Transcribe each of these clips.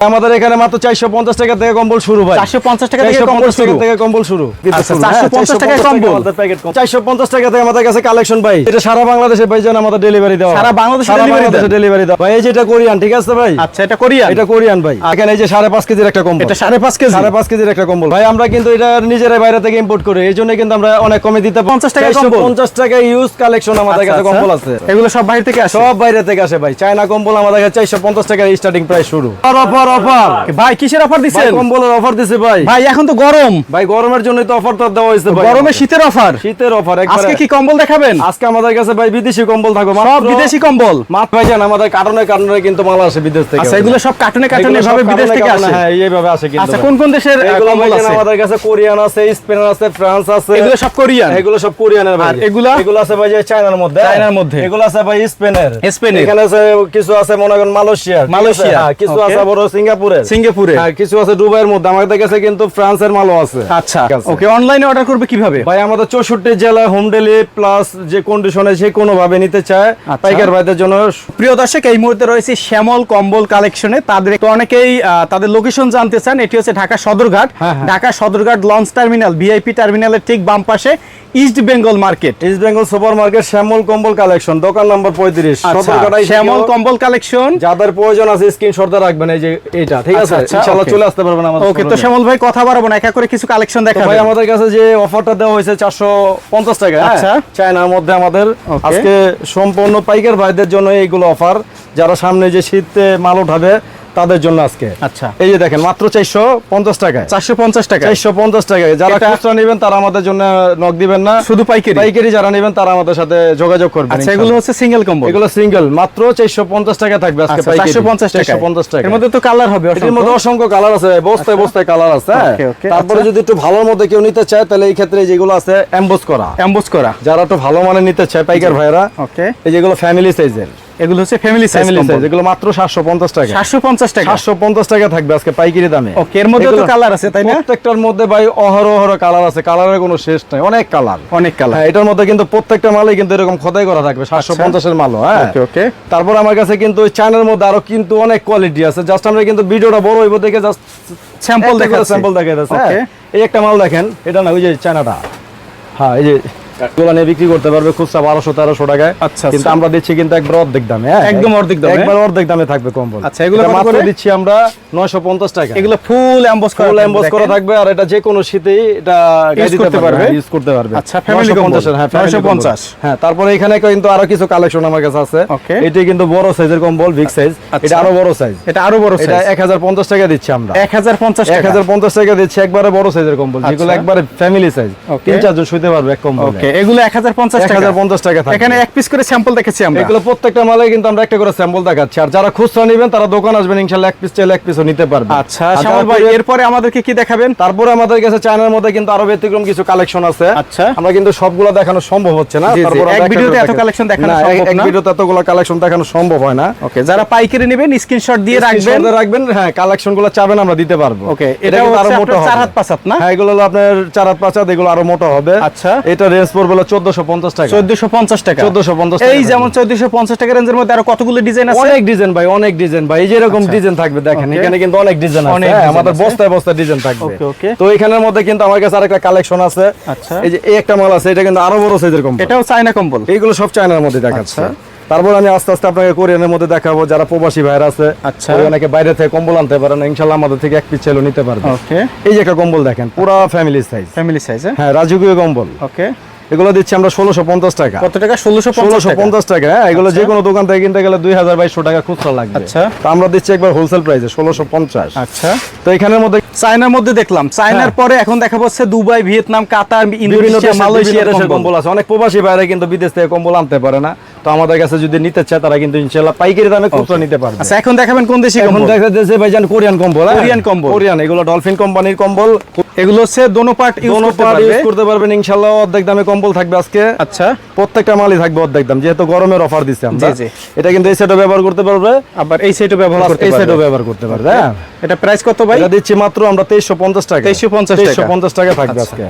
আমাদের এখানে মাত্র চারশো পঞ্চাশ টাকা থেকে কম্বল শুরু ভাই। 450 টাকা থেকে কম্বল শুরু। থেকে কম্বল শুরু। আচ্ছা, 450 টাকায় কম্বল। চারশো পঞ্চাশ টাকা থেকে আমাদের কাছে কালেকশন ভাই। এটা সারা বাংলাদেশে ভাই যেন আমাদের ডেলিভারি দেওয়া সারা বাংলাদেশে দেন? ডেলিভারি দেওয়া ভাই এই যেটা কোরিয়ান ঠিক আছে ভাই? আচ্ছা এটা কোরিয়ান। এটা কোরিয়ান ভাই। এখানে এই যে সাড়ে পাঁচ কেজির একটা কম্বল। এটা সাড়ে পাঁচ কেজি। সাড়ে পাঁচ কেজির একটা কম্বল। ভাই আমরা কিন্তু এটা নিজেরাই বাইরে থেকে ইম্পোর্ট করি। এই জন্য কিন্তু আমরা অনেক কমে দিতে 50 টাকায় কম্বল? পঞ্চাশ টাকা ইউজ কালেকশন আমাদের আচ্ছা, কাছে আচ্ছা। কম্বল আছে। এগুলো সব বাইরে থেকে আসে? সব বাইরে থেকে আসে ভাই। চায়না কম্বল আমাদের কাছে চারশো পঞ্চাশ টাকার স্টার্টিং প্রাইস শুরু। অফার ভাই কিসের অফার দিচ্ছেন কম্বলের অফার দিছে ভাই। ভাই এখন তো গরম। ভাই গরমের জন্য তো অফার তো দেওয়া হয়েছে ভাই গরমে শীতের অফার শীতের অফার আজকে কি কম্বল দেখাবেন? আজকে আমাদের কাছে ভাই বিদেশি কম্বল থাকবে। সব বিদেশি কম্বল? মাত্র ভাই জান আমাদের কারণে কারণে কিন্তু মাল আসে বিদেশ থেকে। আচ্ছা এগুলো সব কার্টুনে কার্টুনে এগুলো সব ভাবে বিদেশ থেকে আসে? হ্যাঁ এইভাবে আসে কিন্তু আচ্ছা কোন কোন দেশের এগুলো কম্বল আছে? আমাদের কাছে কোরিয়ান আছে স্পেন আছে ফ্রান্স আছে। এগুলো সব কোরিয়ান? এগুলো সব কোরিয়ানের ভাই। এগুলা? এগুলো আছে ভাই চায়নার মধ্যে। চায়নার মধ্যে। এগুলো আছে ভাই স্পেনের। স্পেনের। এখানে আছে কিছু আছে মনে করেন আছে? মালয়েশিয়া, হ্যাঁ, কিছু আছে বড় সিঙ্গাপুরের? সিঙ্গাপুরে হ্যাঁ কিছু আছে দুবাইয়ের মধ্যে। আমাদের কাছে কিন্তু ফ্রান্সের মালও আছে। আচ্ছা ওকে অনলাইনে অর্ডার করবে কীভাবে? ভাই আমাদের চৌষট্টি জেলায় হোম ডেলিভারি প্লাস যে কন্ডিশনে কোনো ভাবে নিতে চায় আচ্ছা। পাইকার ভাইদের জন্য প্রিয় দর্শক এই মুহূর্তে রয়েছে শ্যামল কম্বল কালেকশনে তাদের তো অনেকেই তাদের লোকেশন জানতে চান এটি হচ্ছে ঢাকা সদরঘাট। হ্যাঁ, হ্যাঁ। Dhaka Sadarghat launch terminal VIP টার্মিনালের ঠিক বাম পাশে East Bengal market East Bengal super market Shyamal কম্বল কালেকশন দোকান নম্বর পঁয়ত্রিশ। আচ্ছা, শ্যামল কম্বল কালেকশন যাদের প্রয়োজন আছে স্ক্রিনশটটা রাখবেন এই যে এটা ঠিক আছে? আচ্ছা, আচ্ছা, ইনশাআল্লাহ চলে আসতে পারবেন আমাদের ওকে তো শ্যামল ভাই কথা বাড়াবো না একা করে কিছু কালেকশন দেখাবো ভাই আমাদের কাছে যে অফারটা দেওয়া হয়েছে চারশো পঞ্চাশ টাকা হ্যাঁ? আচ্ছা। চায়নার মধ্যে আমাদের। আজকে সম্পূর্ণ পাইকার ভাইদের জন্য এইগুলো অফার যারা সামনে যে শীতে মাল উঠাবে তাদের জন্য আজকে। আচ্ছা। এই যে দেখেন মাত্র চারশো পঞ্চাশ টাকায়। চারশো পঞ্চাশ টাকা চারশো পঞ্চাশ টাকায়। যারা খুচরা নেবেন তারা আমাদের জন্য নক দিবেন না। শুধু পাইকারি? পাইকারি যারা নেবেন তারা আমাদের সাথে যোগাযোগ করবেন আচ্ছা এগুলো হচ্ছে সিঙ্গেল কম্বল এগুলো সিঙ্গেল মাত্র চারশো পঞ্চাশ টাকা থাকবে আজকে আচ্ছা চারশো পঞ্চাশ টাকা 450 টাকা এর মধ্যে তো কালার হবে এটির মধ্যে অসংখ্য কালার আছে বস্তায় বস্তায় কালার আছে হ্যাঁ। তারপরে আচ্ছা। যদি একটু ভালোর মধ্যে কেউ নিতে চায় তাহলে এই ক্ষেত্রে যেগুলো আছে এমবোস করা। অ্যাম্বোস করা। যারা একটু ভালো মানে নিতে চায় পাইকার ভাইরা ওকে এই যেগুলো ফ্যামিলি সাইজের এগুলো হচ্ছে ফ্যামিলি সাইজ ফ্যামিলি সাইজ এগুলো মাত্র সাতশো পঞ্চাশ টাকা। সাতশো পঞ্চাশ টাকা। সাতশো পঞ্চাশ টাকা থাকবে আজকে পাইকারি দামে। ওকে এর মধ্যে তো কালার আছে তাই না? প্রত্যেকটার মধ্যে ভাই অহর অহর কালার আছে কালারের কোনো শেষ নাই অনেক কালার অনেক কালার হ্যাঁ এটার মধ্যে কিন্তু প্রত্যেকটা মালে কিন্তু এরকম খোদাই করা থাকবে সাতশো পঞ্চাশের মালও হ্যাঁ। ওকে ওকে। তারপর আমার কাছে কিন্তু ওই চায়নার মধ্যে আরও কিন্তু অনেক কোয়ালিটি আছে। জাস্ট আমরা কিন্তু ভিডিওটা বড় হইব দেখে জাস্ট স্যাম্পল দেখা স্যাম্পল দেখা যাচ্ছে ওকে। হ্যাঁ। এই একটা মাল দেখেন এটা না ওই যে চায়নাটা। হ্যাঁ এই যে এগুলো নিয়ে বিক্রি করতে পারবে খুচরা বারোশো তেরোশো টাকায়। আচ্ছা, কিন্তু আচ্ছা। আমরা দিচ্ছি কিন্তু একবার অর্ধেক দামে হ্যাঁ? একদম অর্ধেক দামে? একবার অর্ধেক দামে থাকবে কম্বল। আচ্ছা, এগুলো মাত্র দিচ্ছি আমরা নয়শো পঞ্চাশ টাকা। এগুলো ফুল করা ফুল এমবস করা থাকবে আর এটা যে কোনো শীতেই এটা গায়ে দিতে করতে পারবে? ইউজ করতে পারবে। আচ্ছা, family 950 কম্বল। হ্যাঁ family 950 হ্যাঁ তারপরে এখানে কিন্তু আরও কিছু কালেকশন আমার কাছে আছে। এটি কিন্তু বড় সাইজের কম্বল বিগ সাইজ আচ্ছা। এটা আরও বড় সাইজ এটা আরও বড় সাইজ এক হাজার পঞ্চাশ টাকা দিচ্ছি আমরা। এক হাজার পঞ্চাশ এক হাজার পঞ্চাশ টাকা দিচ্ছি একবারে বড় সাইজের কম্বল যেগুলো আচ্ছা। একবারে ফ্যামিলি সাইজ. তিন চারজন শুতে পারবে এক কম্বল। ওকে এগুলো টাকা। এখানে এক পিস করে স্যাম্পল আমরা। এগুলো প্রত্যেকটা মালে কিন্তু আমরা একটা করে স্যাম্পল দেখাচ্ছি। আর যারা খুচরা নেবেন তারা দোকান আসবেন এক পিস চাইলে এক পিসও নিতে আচ্ছা ভাই এরপরে আমাদেরকে কি দেখাবেন? তারপরে আমাদের কাছে চায়নার মধ্যে কিন্তু আরও ব্যতিক্রম কিছু কালেকশন আছে। আচ্ছা। আমরা কিন্তু সবগুলো দেখানো সম্ভব হচ্ছে না। তারপর এক ভিডিওতে এত collection দেখানো না, এক-। ভিডিওতে এতগুলো কালেকশন দেখানো সম্ভব হয় না। ওকে যারা পাইকারি নেবেন স্ক্রিনশট দিয়ে রাখবেন। রাখবেন হ্যাঁ কালেকশনগুলো চাবেন আমরা দিতে পারব। Okay, এটা আরও মোটা আপনার চার হাত পাঁচ হাত না? হ্যাঁ এগুলো হলো আপনার চার হাত পাঁচ হাত এগুলো আরও মোটা হবে। আচ্ছা। এটা রেঞ্জ পড়বে হলো চোদ্দশো পঞ্চাশ টাকা। চোদ্দশো পঞ্চাশ টাকা। 1450 টাকা এই যেমন চোদ্দশো পঞ্চাশ টাকা রেঞ্জের মধ্যে আরও কতগুলো ডিজাইন আছে? অনেক ডিজাইন ভাই অনেক ডিজাইন ভাই। এই যে এরকম ডিজাইন থাকবে দেখেন এখানে কিন্তু অনেক ডিজাইন আছে। হ্যাঁ, আমাদের বস্তায় বস্তায় ডিজাইন থাকবে. তো এখানের মধ্যে কিন্তু আমার কাছে আরেকটা কালেকশন আছে। আচ্ছা। এই যে এই একটা মাল আছে এটা কিন্তু আরও বড় সাইজের কম এটাও চায়না কম্বল? এইগুলো সব চায়নার মধ্যে দেখাচ্ছে। তারপর আমি আস্তে আস্তে আপনাকে কোরিয়ানের মধ্যে দেখাবো যারা প্রবাসী ভাইরা আছে আচ্ছা। অনেকে বাইরে থেকে কম্বল আনতে পারে না ইনশাল্লাহ আমাদের থেকে এক পিস চাইলেও নিতে পারবে। ওকে এই যে একটা কম্বল দেখেন পুরো ফ্যামিলি সাইজ ফ্যামিলি সাইজ হ্যাঁ? রাজকীয় কম্বল। ওকে এগুলো দিচ্ছি আমরা ষোলোশো পঞ্চাশ টাকা। কত টাকা? ষোলোশো ষোলোশো পঞ্চাশ টাকা হ্যাঁ? এগুলো আচ্ছা। যে কোনো দোকান থেকে কিনতে গেলে দুই হাজার বাইশশো টাকা খুচরা লাগবে। আচ্ছা। তো আমরা দিচ্ছি একবার হোলসেল প্রাইসে ষোলোশো পঞ্চাশ। আচ্ছা। তো এখানের মধ্যে চায়নার মধ্যে দেখলাম। চায়নার হ্যাঁ। পরে এখন দেখা যাচ্ছে দুবাই ভিয়েতনাম কাতার ইন্দোনেশিয়া বিভিন্ন দেশের কম্বল। আছে। অনেক প্রবাসী বাইরে কিন্তু বিদেশ থেকে কম্বল আনতে পারে না। তো আমাদের কাছে যদি নিতে চায় তারা কিন্তু ইনশাল্লাহ পাইকারি দামে খুচরা নিতে পারবে। আচ্ছা এখন দেখাবেন কোন দেশি এখন কম্বল? দেখা যাচ্ছে ভাইজান কোরিয়ান কম্বল হ্যাঁ? কোরিয়ান কম্বল। কোরিয়ান এগুলো ডলফিন কোম্পানির কম্বল। এগুলো হচ্ছে দোনো পার্ট ইউজ করতে পারবে। use করতে পারবেন ইনশাল্লাহ অর্ধেক দামে কম্বল থাকবে আজকে। আচ্ছা। প্রত্যেকটা মালই থাকবে অর্ধেক দাম যেহেতু গরমের অফার দিচ্ছে আমরা। জি, জি। এটা কিন্তু এই সেটও ব্যবহার করতে পারবে। আবার এই সাইডও ব্যবহার করতে এই সেটও ব্যবহার করতে পারবে হ্যাঁ। এটা প্রাইস কত ভাই? এটা দিচ্ছি মাত্র আমরা তেইশশো পঞ্চাশ টাকা। 2350 টাকা। তেইশশো পঞ্চাশ টাকা থাকবে আচ্ছা। আজকে?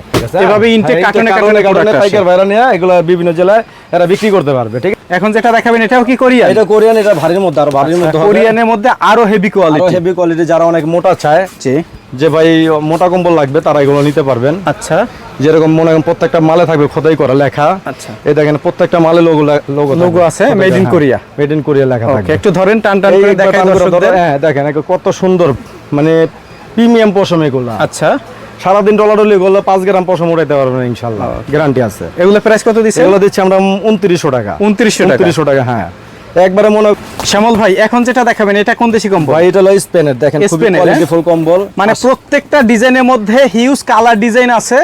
এভাবে কার্টুনে কার্টুনে কার্টুনে product আসে। পাইকার ভাইরা নিয়ে এগুলো বিভিন্ন জেলায় এরা বিক্রি করতে পারবে ঠিক আছে? এখন যেটা দেখাবেন এটাও কি কোরিয়ান এটা কোরিয়ান এটা ভারীর মধ্যে আর ভারীর মধ্যে হবে। কোরিয়ানের মধ্যে আরও হেভি কোয়ালিটি হেভি কোয়ালিটি যারা অনেক মোটা চায়। জি। যে ভাই মোটা কম্বল লাগবে তারা এগুলো নিতে পারবেন। আচ্ছা। যেরকম মনে করেন প্রত্যেকটা মালে থাকবে খোদাই করা লেখা। আচ্ছা। এই দেখেন প্রত্যেকটা মালে লোগো লোগো Logo আছে, made in Korea। Made in Korea লেখা থাকবে। একটু ধরেন টান টান করে দেখাই দর্শকদের। হ্যাঁ দেখেন কত সুন্দর মানে প্রিমিয়াম পশম এগুলো। আচ্ছা। সারাদিন ডলার ডলি এগুলো পাঁচ গ্রাম পশম উঠাইতে পারবেন ইনশাল্লাহ গ্যারান্টি আছে। এগুলো প্রাইস কত দিছে এগুলো দিচ্ছি আমরা উনত্রিশশো টাকা। 2900 টাকা। উনত্রিশশো টাকা হ্যাঁ। একবারে মনে শ্যামল ভাই এখন যেটা দেখাবেন এটা কোন দেশি কম্বল? ভাই এটা হলো স্পেনের দেখেন খুবই স্পেনের, হ্যাঁ? কম্বল। মানে প্রত্যেকটা ডিজাইনের মধ্যে হিউজ কালার ডিজাইন আছে।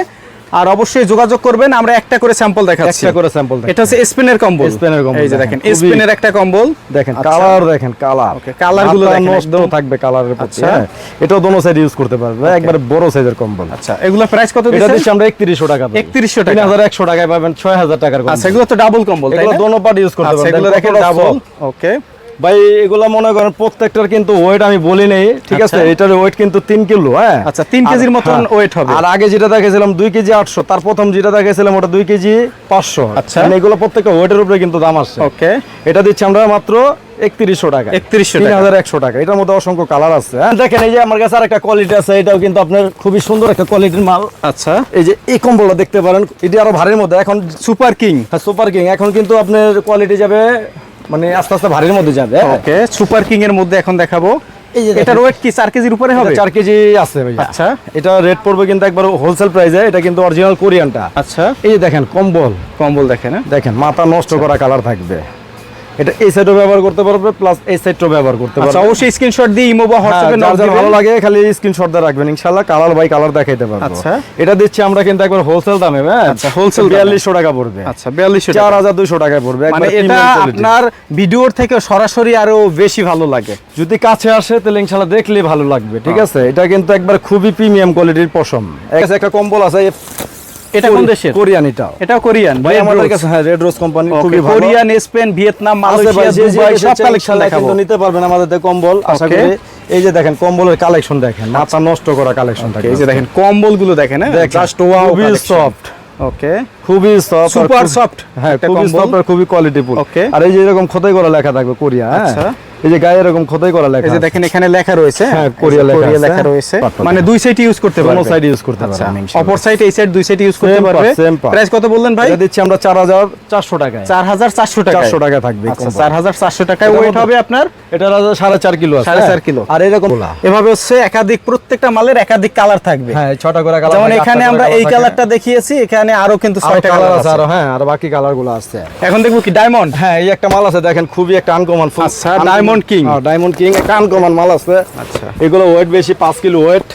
আর অবশ্যই যোগাযোগ করবেন আমরা একটা করে স্যাম্পল দেখাচ্ছি। একটা করে স্যাম্পল এটা হচ্ছে স্পেনের কম্বল। স্পেনের কম্বল, এই যে দেখেন, স্পেনের একটা কম্বল। দেখেন আচ্ছা। কালার দেখেন কালার Okay, colour গুলো দেখেন নষ্ট একদম। থাকবে কালারের প্রতি আচ্ছা। হ্যাঁ? এটাও দোনো সাইড ইউজ করতে পারবে একবার বড় সাইজের কম্বল। আচ্ছা এগুলো প্রাইস কত এটা দিচ্ছেন? দিচ্ছি আমরা একত্রিশশো টাকা 3100 টাকা। তিন হাজার একশো টাকায় পাবেন ছয় হাজার টাকার কম্বল। আচ্ছা এগুলো তো ডাবল কম্বল তাই না? এগুলো দোনো পার্ট ইউজ করতে আচ্ছা পারবেন এগুলো দেখেন ডাবল ওকে ভাই এগুলা মনে করেন প্রত্যেকটার কিন্তু ওয়েট আমি বলি নেই ঠিক আছে? আচ্ছা। এটার ওয়েট কিন্তু তিন কিলো হ্যাঁ? আচ্ছা, তিন কেজির মতন ওয়েট হবে। আর আগে যেটা দেখেছিলাম দুই কেজি আটশো তার প্রথম যেটা দেখেছিলাম ওটা দুই কেজি পাঁচশো। আচ্ছা। মানে এগুলো প্রত্যেকটা ওয়েটের উপরে কিন্তু দাম আসছে। ওকে। এটা দিচ্ছি আমরা মাত্র একত্রিশশো টাকা। 3100 তিন টাকা। হাজার একশো টাকা। এটার মধ্যে অসংখ্য কালার আছে হ্যাঁ? দেখেন এই যে আমার কাছে কোয়ালিটি আছে এটাও কিন্তু আপনার খুবই সুন্দর একটা কোয়ালিটির মাল। আচ্ছা। এই যে এই কম্বলটা দেখতে পারেন এটি আরও ভারীর মধ্যে। এখন সুপার কিং সুপার কিং এখন কিন্তু আপনার কোয়ালিটি যাবে মানে আস্তে আস্তে ভারীর মধ্যে যাবে। ওকে সুপার কিং এর মধ্যে এখন দেখাবো। এটা রেট ওয়েট কি চার কেজির উপরে হবে? এটা চার কেজি আছে ভাই আচ্ছা। এটা রেট পড়বে কিন্তু একবার হোলসেল প্রাইসে এটা কিন্তু অরিজিনাল কোরিয়ানটা আচ্ছা। এই যে দেখেন কম্বল। কম্বল দেখেন হ্যাঁ? দেখেন মাথা নষ্ট করা কালার থাকবে। এটা এই সাইডও ব্যবহার করতে পারবে প্লাস এই সাইডটাও ব্যবহার করতে আচ্ছা পারবে। অবশ্যই স্ক্রিনশট দিয়ে ইমো বা হ্যাঁ, হোয়াটসঅ্যাপে নক দিবেন। ভালো লাগে খালি স্ক্রিনশট দিয়ে রাখবেন। ইনশাআল্লাহ কালার বাই কালার দেখাইতে পারব। আচ্ছা। এটা দিচ্ছি আমরা কিন্তু একবার হোলসেল দামে হ্যাঁ? আচ্ছা, দামে। বিয়াল্লিশশো টাকা পড়বে। আচ্ছা 4200 চার টাকা হাজার দুশো পড়বে। মানে এটা আপনার ভিডিওর থেকে সরাসরি আরও বেশি ভালো লাগে। যদি কাছে আসে তাহলে ইনশাল্লাহ দেখলে ভালো লাগবে ঠিক আছে? এটা কিন্তু একবার খুবই প্রিমিয়াম কোয়ালিটির পশম। একটা কম্বল আছে এটা কোন দেশের? কোরিয়ান এটাও এটাও কোরিয়ান ভাই আমাদের কাছে হ্যাঁ রেড রোজ কোম্পানি খুবই ভালো। Korean Spain Vietnam Malaysia Dubai সব কালেকশন দেখাবো। কিন্তু নিতে পারবেন আমাদের থেকে কম্বল আশা করি। এই যে দেখেন কম্বলের কালেকশন দেখেন মাথা নষ্ট করা কালেকশন Okay, এই যে দেখেন কম্বলগুলো দেখেন জাস্ট ওয়াও খুবই সফট ওকে খুবই সফট Super soft হ্যাঁ খুবই। সফট আর খুবই কোয়ালিটিফুল Okay. আর এই যে এরকম খোদাই করা লেখা থাকবে কোরিয়া হ্যাঁ? আচ্ছা। এই যে গায়ে এরকম খোদাই করা লেখা আছে। দেখেন এখানে লেখা রয়েছে। হ্যাঁ, কোরিয়া লেখা কোরিয়া লেখা রয়েছে। মানে দুই সাইড ইউজ করতে পারবে। সাইড ইউজ করতে পারবে। অপর সাইড এই সাইড দুই সাইড ইউজ করতে পারবে। প্রাইস কত বললেন ভাই? এটা দিচ্ছি আমরা চার হাজার চারশো টাকায়। 4400 টাকা 400 টাকা থাকবে এই আচ্ছা কম্বল। 4400 টাকায় ওয়েট হবে আপনার? এটা সাড়ে চার কিলো সাড়ে চার? কিলো। আর এরকম এভাবে হচ্ছে একাধিক প্রত্যেকটা মালের একাধিক কালার থাকবে। হ্যাঁ ছটা করে কালার যেমন এখানে আমরা এই কালারটা দেখিয়েছি এখানে আরও কিন্তু ছয়টা কালার কালার আছে আছে। আরও হ্যাঁ আর বাকি কালার আছে। এখন দেখব কি ডায়মন্ড হ্যাঁ এই একটা মাল আছে দেখেন খুবই একটা আনকমন আচ্ছা, Diamond King। ডায়মন্ড কিং একটা আনকমন মাল আছে। আচ্ছা। এগুলো ওয়েট বেশি পাঁচ কিলো ওয়েট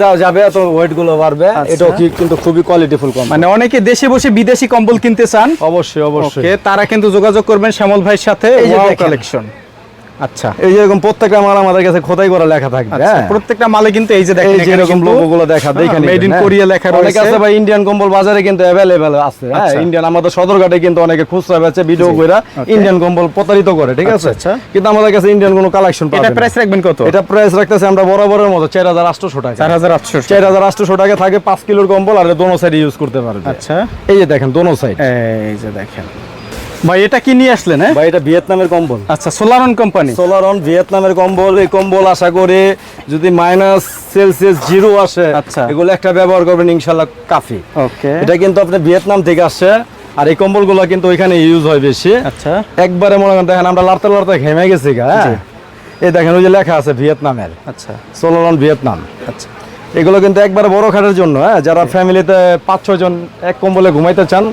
যা যাবে তো ওয়েটগুলো বাড়বে। আচ্ছা। এটাও কি কিন্তু খুবই কোয়ালিটিফুল মানে অনেকে দেশে বসে বিদেশি কম্বল কিনতে চান। অবশ্যই অবশ্যই। তারা কিন্তু যোগাযোগ করবেন শ্যামল ভাইয়ের সাথে। কালেকশন আচ্ছা। এই যে এরকম প্রত্যেকটা মাল আমাদের কাছে খোদাই করা লেখা থাকবে আচ্ছা। হ্যাঁ? প্রত্যেকটা মালে কিন্তু এই যে দেখেন এই দেখা মেড ইন কোরিয়া লেখা রয়েছে। আছে ভাই ইন্ডিয়ান কম্বল বাজারে কিন্তু অ্যাভেলেবেল আছে হ্যাঁ? আচ্ছা। ইন্ডিয়ান আমাদের সদরঘাটে কিন্তু অনেকে খুচরা বেচে ভিডিও কইরা ইন্ডিয়ান কম্বল প্রতারিত করে ঠিক আছে? আচ্ছা, আচ্ছা। কিন্তু আমাদের কাছে ইন্ডিয়ান কোনো কালেকশন পাবেন না। প্রাইস রাখবেন কত? এটা প্রাইস রাখতেছে আমরা বরাবরের মতো চার হাজার আটশো টাকা। চার হাজার আটশো চার হাজার আটশো টাকা থাকে পাঁচ কিলোর কম্বল আর দোনো সাইড ইউজ করতে পারবে। আচ্ছা। এই যে দেখেন দোনো সাইড এই যে দেখেন। ভাই এটা কি নিয়ে আসলেন হ্যাঁ? ভাই এটা ভিয়েতনামের কম্বল। আচ্ছা সোলারন কোম্পানি সোলারন ভিয়েতনামের কম্বল এই কম্বল আশা করে যদি মাইনাস সেলসিয়াস জিরো আসে আচ্ছা। এগুলো একটা ব্যবহার করবেন ইনশাল্লাহ কাফি। ওকে এটা কিন্তু আপনি ভিয়েতনাম থেকে আসছে আর এই কম্বলগুলো কিন্তু ওইখানে ইউজ হয় বেশি। আচ্ছা। একবারে মনে করেন দেখেন আমরা লাড়তে লাড়তে ঘেমে গেছি গা হ্যাঁ? এই দেখেন ওই যে লেখা আছে ভিয়েতনামের। আচ্ছা। Solaron Vietnam. আচ্ছা। এগুলো কিন্তু একবারে বড় খাটের জন্য হ্যাঁ? যারা ফ্যামিলিতে পাঁচ ছয় জন এক কম্বলে ঘুমাইতে চান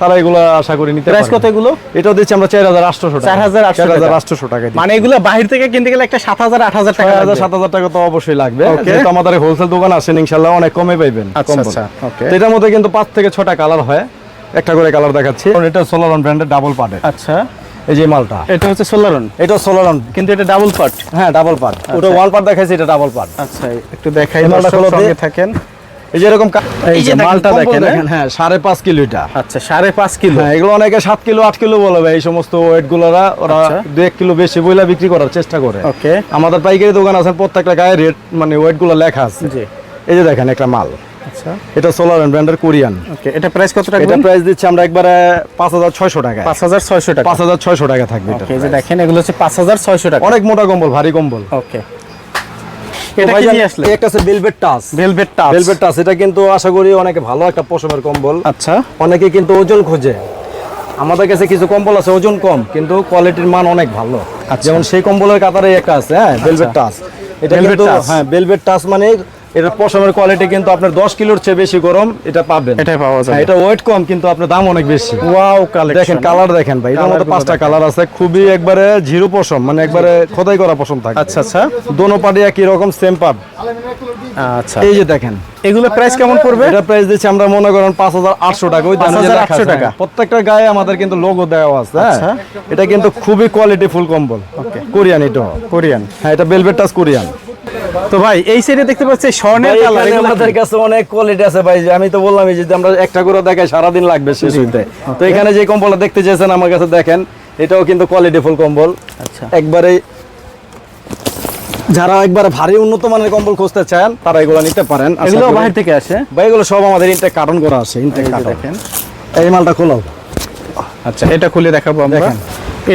তারা এগুলো আশা করি নিতে প্রাইস কত এগুলো এটাও দিচ্ছি আমরা চার হাজার আটশো টাকা। 4,800 চার হাজার টাকা। মানে এগুলো বাহির থেকে কিনতে গেলে একটা সাত হাজার আট হাজার টাকা ছয় হাজার লাগবে। সাত হাজার টাকা তো অবশ্যই লাগবে। যেহেতু আমাদের হোলসেল দোকান আসেন ইনশাল্লাহ অনেক কমে পাইবেন আচ্ছা, আচ্ছা. তো এটার মধ্যে কিন্তু পাঁচ থেকে ছটা কালার হয়। একটা করে কালার দেখাচ্ছি। এটা সোলারন ব্র্যান্ডের ডাবল পার্টের আচ্ছা। এই যে মালটা। এটা হচ্ছে সোলারন এটা সোলারন কিন্তু এটা ডাবল পার্ট হ্যাঁ ডাবল পার্ট ওটা ওয়ান পার্ট দেখাইছি এটা ডাবল পার্ট আচ্ছা একটু দেখাই মালটা থাকেন। এই যে এরকম এই যে মালটা দেখেন, হ্যাঁ? হ্যাঁ সাড়ে পাঁচ কিলো এটা। আচ্ছা সাড়ে পাঁচ কিলো। হ্যাঁ এগুলো অনেকে সাত কিলো আট কিলো বলে এই সমস্ত ওয়েট গুলোরা ওরা আচ্ছা। দু এক কিলো বেশি বইলা বিক্রি করার চেষ্টা করে। ওকে। আমাদের পাইকারি দোকান আছে প্রত্যেকটা গায়ে রেট মানে ওয়েটগুলো লেখা আছে। এই যে দেখেন একটা মাল। আচ্ছা। এটা সোলার ব্র্যান্ডের কোরিয়ান ওকে এটা প্রাইস কত টাকা এটা প্রাইস দিচ্ছি আমরা একবারে পাঁচ হাজার ছয়শো টাকা পাঁচ হাজার ছয়শো টাকা। পাঁচ হাজার ছয়শো টাকা থাকবে এটা ওকে এই যে দেখেন এগুলো হচ্ছে পাঁচ হাজার ছয়শো টাকা। অনেক মোটা কম্বল ভারী কম্বল। ওকে। এটা কি নিয়ে আসলে একটা আছে velvet touch velvet touch velvet touch এটা কিন্তু আশা করি অনেকে ভালো একটা পশমের কম্বল। আচ্ছা। অনেকে কিন্তু ওজন খোঁজে। আমাদের কাছে কিছু কম্বল আছে ওজন কম কিন্তু কোয়ালিটির মান অনেক ভালো। আচ্ছা। যেমন সেই কম্বলের কাতারে একটা আছে হ্যাঁ ভেলভেট টাচ এটা কিন্তু হ্যাঁ ভেলভেট টাচ মানে এটা পশমের কোয়ালিটি কিন্তু আপনার 10 কিলোর চেয়ে বেশি গরম এটা পাবেন। এটাই পাওয়া যাবে। হ্যাঁ, এটা ওয়েট কম কিন্তু আপনার দাম অনেক বেশি। ওয়াও কালেকশন দেখেন কালার দেখেন ভাই এটার মধ্যে পাঁচটা কালার আছে খুবই একবারে জিরো পশম মানে একবারে খোদাই করা পশম থাকে। আচ্ছা আচ্ছা। দোনো পাটি একই রকম সেম পাট আচ্ছা। এই যে দেখেন। এগুলো প্রাইস কেমন পড়বে? এটা প্রাইস দিচ্ছি আমরা মনে করেন পাঁচ হাজার আটশো টাকা ওই 5,800 টাকা। হ্যাঁ। প্রত্যেকটা গায়ে আমাদের কিন্তু লোগো দেওয়া আছে। হ্যাঁ আচ্ছা। এটা কিন্তু খুবই কোয়ালিটি ফুল কম্বল। ওকে কোরিয়ান এটা কোরিয়ান হ্যাঁ এটা বেলভেট টাচ কোরিয়ান তো ভাই এই সাইডে দেখতে পাচ্ছি স্বর্ণের কালার এগুলো আমাদের কাছে অনেক কোয়ালিটি আছে ভাই আমি তো বললামই যে আমরা একটা করে দেখাই সারাদিন লাগবে শেষ হইতে তো এখানে যে কম্বলটা দেখতে চেয়েছেন আমার কাছে দেখেন এটাও কিন্তু কোয়ালিটি ফুল কম্বল। আচ্ছা। একবারে যারা একবার ভারী উন্নত মানের কম্বল খুঁজতে চান তারা এগুলো নিতে পারেন। এগুলো। বাহির থেকে আসে? ভাই এগুলো সব আমাদের ইনটেক কার্টন করা আছে ইনটেক কার্টন দেখেন। এই মালটা খোলো আচ্ছা এটা খুলে দেখাবো আমরা। দেখেন।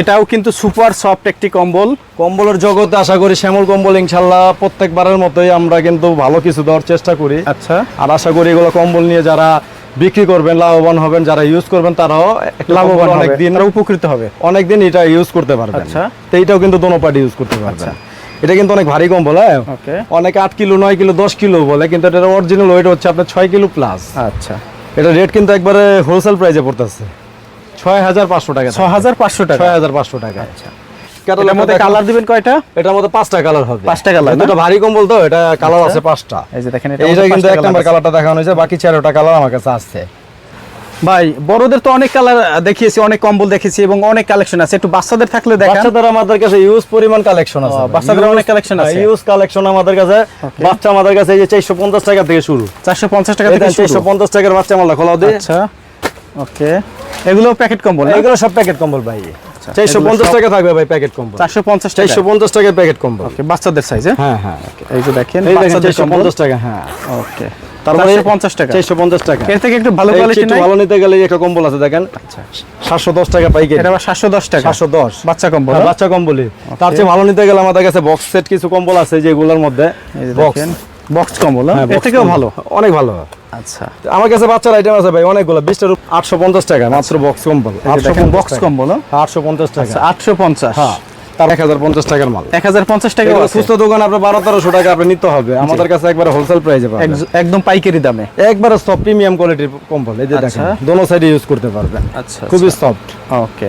এটাও কিন্তু সুপার সফট একটি কম্বল। কম্বলের জগতে আশা করি শ্যামল কম্বল ইনশাল্লাহ প্রত্যেকবারের মতোই আমরা কিন্তু ভালো কিছু দেওয়ার চেষ্টা করি। আচ্ছা। আর আশা করি এগুলো কম্বল নিয়ে যারা বিক্রি করবেন লাভবান হবেন যারা ইউজ করবেন তারাও লাভবান অনেকদিন উপকৃত হবে। অনেকদিন এটা ইউজ করতে পারবেন। আচ্ছা। তো এইটাও কিন্তু দোনো পার্টি ইউজ করতে পারবেন। এটা কিন্তু অনেক ভারী কম্বল হ্যাঁ? অনেকে আট কিলো নয় কিলো দশ কিলো বলে কিন্তু এটার অরিজিনাল ওয়েট হচ্ছে আপনার ছয় কিলো প্লাস আচ্ছা। এটা রেট কিন্তু একবারে হোলসেল প্রাইসে পড়তেছে। ছয় হাজার পাঁচশো টাকা ছ হাজার পাঁচশো টাকা। ছয় হাজার পাঁচশো টাকা। আচ্ছা। এটার মধ্যে কালার দিবেন কয়টা? এটার মধ্যে পাঁচটা কালার হবে। পাঁচটা colour এটা ভারী কম্বল তো এটা কালার আছে পাঁচটা। এই যে দেখেন এইটা কিন্তু এক নাম্বার কালারটা দেখানো হয়েছে বাকি চারোটা কালার আমার কাছে আসছে। ভাই বড়দের তো অনেক কালার দেখিয়েছি অনেক কম্বল দেখেছি এবং অনেক কালেকশন আছে। একটু বাচ্চাদের থাকলে দেখান। বাচ্চাদের আমাদের কাছে ইউজ পরিমাণ কালেকশন আছে বাচ্চাদের অনেক collection আছে। ইউজ কালেকশন আমাদের কাছে। বাচ্চা আমাদের কাছে এই যে চারশো পঞ্চাশ টাকা থেকে শুরু। চারশো পঞ্চাশ টাকা থেকে চারশো শুরু। পঞ্চাশ টাকার বাচ্চা মাল্লা খোলা দিয়ে আচ্ছা। ওকে এগুলো প্যাকেট কম্বল এগুলো সব প্যাকেট কম্বল ভাই। চারশো পঞ্চাশ টাকা থাকবে ভাই প্যাকেট কম্বল। চারশো পঞ্চাশ টাকা? চারশো পঞ্চাশ টাকার প্যাকেট কম্বল। ওকে বাচ্চাদের সাইজে হ্যাঁ? হ্যাঁ এই যে দেখেন বাচ্চাদের টাকা হ্যাঁ। ওকে তারপরে চারশো পঞ্চাশ টাকা। চারশো পঞ্চাশ টাকা। এর থেকে একটু ভালো কোয়ালিটি নাই? ভালো নিতে গেলে একটা কম্বল আছে দেখেন। আচ্ছা। সাতশো দশ টাকা পাইকারি। এটা বাচ্চা কম্বল হ্যাঁ, বাচ্চা কম্বলি তার চেয়ে ভালো নিতে গেলে আমাদের কাছে বক্স সেট কিছু কম্বল আছে যেগুলোর মধ্যে বক্স বক্স কম্বল হ্যাঁ, এর থেকেও ভালো অনেক ভালো। আচ্ছা। আমার কাছে বাচ্চার আইটেম আছে ভাই অনেকগুলো। বিশটার আটশো পঞ্চাশ টাকা মাত্র বক্স কম্বল দেখেন বক্স কম্বল আটশো পঞ্চাশ টাকা। আচ্ছা আটশো পঞ্চাশ। হ্যাঁ তার এক হাজার পঞ্চাশ টাকার মাল। এক হাজার পঞ্চাশ টাকা সুস্থ দোকান আপনার বারো তেরোশো টাকা আপনি নিতে হবে। আমাদের কাছে একবার হোলসেল প্রাইসে একদম পাইকারি দামে। একবারে সব প্রিমিয়াম কোয়ালিটির কম্বল এই যে দেখেন আচ্ছা। দোনো সাইডে ইউজ করতে পারবেন। আচ্ছা খুবই সফট ওকে